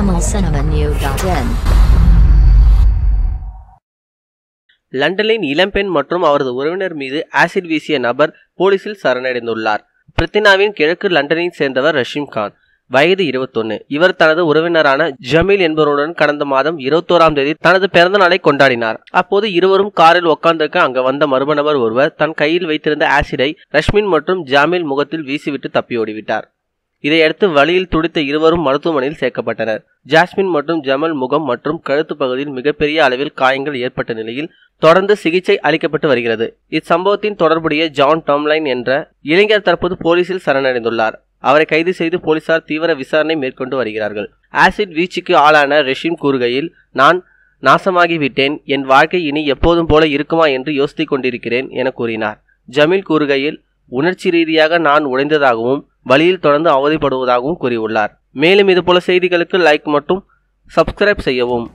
tamilcinemanew.in லண்டனின் இளம்பெண் மற்றும் அவரது உறவினர் மீது ஆசிட் வீசிய நபர் போலீசில் சரணடைந்துள்ளார். பிரித்தினாவின் கிழக்கு லண்டனை சேர்ந்தவர் ரஷீம் கான். வயது 21 இவர் தனது உறவினரான ஜமீல் என்பவருடன் கடந்த மாதம் இருபத்தோராம் தேதி தனது பிறந்த நாளை கொண்டாடினார். அப்போது இருவரும் காரில் உட்கார்ந்திருக்க அங்கு வந்த மர்ம நபர் ஒருவர் தன் கையில் வைத்திருந்த ஆசிடை ரஷ்மின் மற்றும் ஜாமில் முகத்தில் வீசிவிட்டு தப்பி ஓடிவிட்டார் இதையடுத்து வழியில் துடித்த இருவரும் மருத்துவமனையில் சேர்க்கப்பட்டனர். ஜாஸ்மின் மற்றும் ஜமல் முகம் மற்றும் கழுத்து பகுதியில் மிகப்பெரிய அளவில் காயங்கள் ஏற்பட்ட நிலையில் தொடர்ந்து சிகிச்சை அளிக்கப்பட்டு வருகிறது. இச்சம்பவத்தின் தொடர்புடைய ஜான் டாம்லைன் என்ற இளைஞர் தற்போது போலீசில் சரணடைந்துள்ளார். அவரை கைது செய்து போலீசார் தீவிர விசாரணை மேற்கொண்டு வருகிறார்கள். ஆசிட் வீச்சுக்கு ஆளான ரெஷிம் கூறுகையில் நான் நாசமாகிவிட்டேன். என் வாழ்க்கை இனி எப்போதும் போல இருக்குமா என்று யோசித்துக் கொண்டிருக்கிறேன் என கூறினார். ஜமீல் கூறுகையில் உணர்ச்சி ரீதியாக நான் உடைந்ததாகவும் வழியில் தொடர்ந்து அவதிப்படுவதாகவும் கூறியுள்ளார். மேலும் இதுபோல செய்திகளுக்கு லைக் மற்றும் சப்ஸ்கிரைப் செய்யவும்.